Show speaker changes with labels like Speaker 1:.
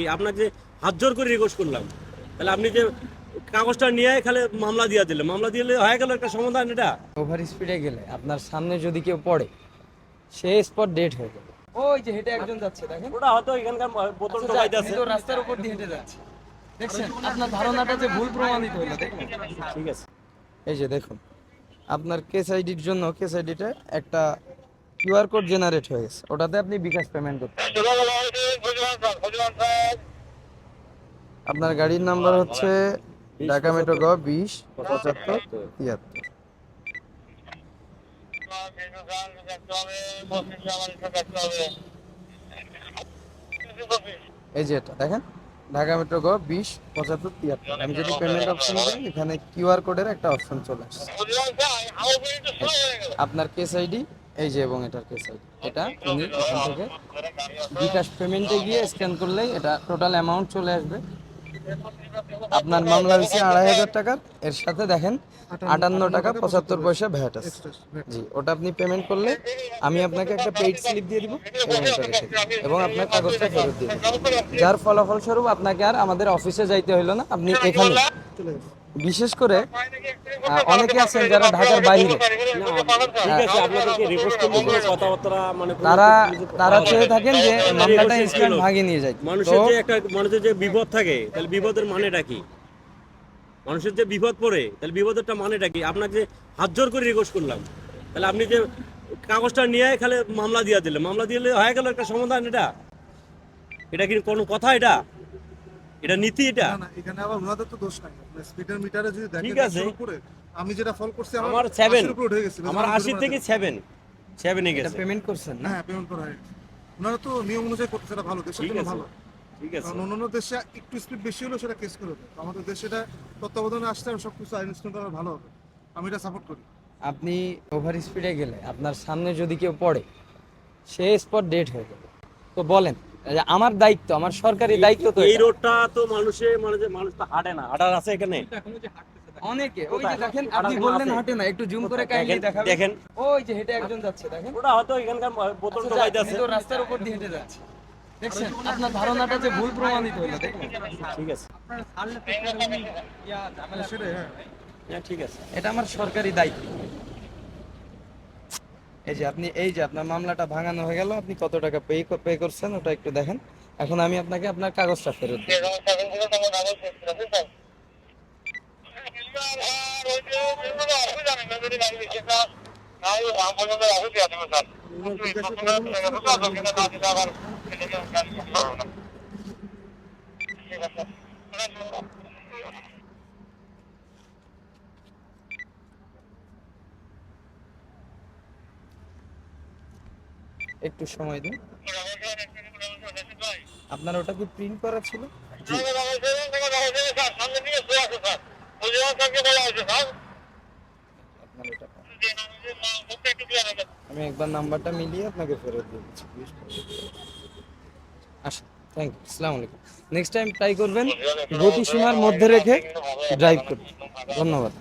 Speaker 1: আপনাকে যে হাত জোর করে রিকোয়েস্ট করলাম। তাহলে আপনি যে কাগজটা নিয়ে খালি মামলা দিয়ে দিলেন মামলা দিলে হয়ে গেল একটা সমাধান এটা।
Speaker 2: ওভার স্পিডে গেলে আপনার সামনে যদি কেউ পড়ে সে স্পট ডেট হয়ে যাবে। ওই যে হেঁটে একজন যাচ্ছে দেখেন।
Speaker 1: ওটা হয়তো এখানকার বোতল
Speaker 2: আচ্ছা,
Speaker 1: টোকাইতে আছে
Speaker 2: তো রাস্তার উপর দিয়ে হেঁটে যাচ্ছে। দেখছেন আপনার ধারণাটা যে ভুল প্রমাণিত হলো দেখুন।
Speaker 1: ঠিক আছে।
Speaker 2: এই যে দেখুন আপনার কেস আইডির জন্য কেস আইডিতে একটা কিউআর কোড জেনারেট হয়ে গেছে। ওটাতে আপনি বিকাশ পেমেন্ট করতে। আপনার গাড়ির নাম্বার হচ্ছে ঢাকা মেট্রো গ বিশ পঁচাত্তর তিয়াত্তর। এই যে এটা দেখেন ঢাকা মেট্রো গ বিশ পঁচাত্তর তিয়াত্তর। আমি যদি পেমেন্ট অপশন দিই এখানে কিউআর কোডের একটা অপশন চলে আসছে। আপনার কেস আইডি এই যে এবং এটার কেস এটা উনি এখান থেকে বিকাশ পেমেন্টে গিয়ে স্ক্যান করলেই এটা টোটাল অ্যামাউন্ট চলে আসবে। আপনার মামলা হয়েছে আড়াই হাজার টাকার। এর সাথে দেখেন আটান্ন টাকা পঁচাত্তর পয়সা ভ্যাট আছে। জি ওটা আপনি পেমেন্ট করলে আমি আপনাকে একটা পেইড স্লিপ দিয়ে দিব এবং আপনার কাগজটা ফেরত দিয়ে দিব। যার ফলাফল স্বরূপ আপনাকে আর আমাদের অফিসে যাইতে হইল না আপনি এখানে বিশেষ করে অনেকে আছেন যারা ঢাকার বাইরে।
Speaker 1: মানে
Speaker 2: তারা তারা চেয়ে থাকেন যে মামলাটা ইনস্ট্যান্ট। ভাগিয়ে নিয়ে যায়।
Speaker 1: মানুষের যে একটা মানুষের যে বিপদ থাকে তাহলে বিপদের মানেটা কি? মানুষের যে বিপদ পড়ে তাহলে বিপদেরটা মানেটা কি? আপনাকে হাত জোর করে রিকোয়েস্ট করলাম। তাহলে আপনি যে কাগজটা নিয়ে খালি মামলা দিয়ে দিলেন। মামলা দিলে হয়ে গেল একটা সমাধান এটা। এটা কি কোনো কথা এটা? এটা নীতি এটা?
Speaker 3: না না এখানে আবার ওনাদের তো দোষ নাই। স্পিডের মিটারে যদি দেখেন
Speaker 1: ঠিক আছে।
Speaker 3: উপরে আমি যেটা ফল করছি
Speaker 1: আমার সেভেন
Speaker 3: 80 উপরে উঠে গেছে
Speaker 1: আমার আশি থেকে সেভেন সেভেনে
Speaker 2: এটা
Speaker 1: গেছে।
Speaker 2: পেমেন্ট করছেন না?
Speaker 3: হ্যাঁ পেমেন্ট করা হয়েছে। ওনারা তো নিয়ম অনুযায়ী করতে সেটা ভালো দেশের জন্য ভালো।
Speaker 1: ঠিক আছে।
Speaker 3: কারণ অন্যান্য দেশে একটু স্পিড বেশি হলেও সেটা কেস করে আমাদের দেশে এটা তত্ত্বাবধানে আসতে আর সবকিছু আইন শৃঙ্খলা ভালো হবে। আমি এটা সাপোর্ট করি।
Speaker 2: আপনি ওভার স্পিডে গেলে আপনার সামনে যদি কেউ পড়ে সে স্পট ডেট হয়ে যাবে। তো বলেন আমার দায়িত্ব আমার সরকারি দায়িত্ব তো
Speaker 1: এই। রোডটা তো মানুষে মানে যে মানুষ তো হাঁটে না। হাঁটার আছে এখানে?
Speaker 2: অনেকে ওই যে দেখেন আপনি বললেন হাঁটে না একটু জুম করে কাইন্ডলি দেখাবেন।
Speaker 1: দেখেন।
Speaker 2: ওই যে হেঁটে একজন যাচ্ছে দেখেন।
Speaker 1: ওটা হয়তো এখানকার বোতল
Speaker 2: আচ্ছা,
Speaker 1: টোকাইতে আছে।
Speaker 2: তো রাস্তার উপর দিয়ে হেঁটে যাচ্ছে। দেখছেন আপনার ধারণাটা যে ভুল প্রমাণিত হলো দেখুন।
Speaker 1: ঠিক আছে।
Speaker 3: সেটাই হ্যাঁ
Speaker 1: হ্যাঁ ঠিক আছে।
Speaker 2: এটা আমার সরকারি দায়িত্ব। এই যে আপনি, এই যে আপনার মামলাটা ভাঙানো হয়ে গেল, আপনি কত টাকা পে পে করছেন ওটা একটু দেখেন। এখন আমি আপনাকে আপনার কাগজটা ফেরত দিই। একটু সময় দিন। আপনার ওটা কি প্রিন্ট করা ছিল? আমি একবার নাম্বারটা মিলিয়ে আপনাকে ফেরত দিয়ে দিচ্ছি আসুন থ্যাংক ইউ আসসালামু আলাইকুম। নেক্সট টাইম ট্রাই করবেন গতিসীমার মধ্যে রেখে ড্রাইভ করুন। ধন্যবাদ।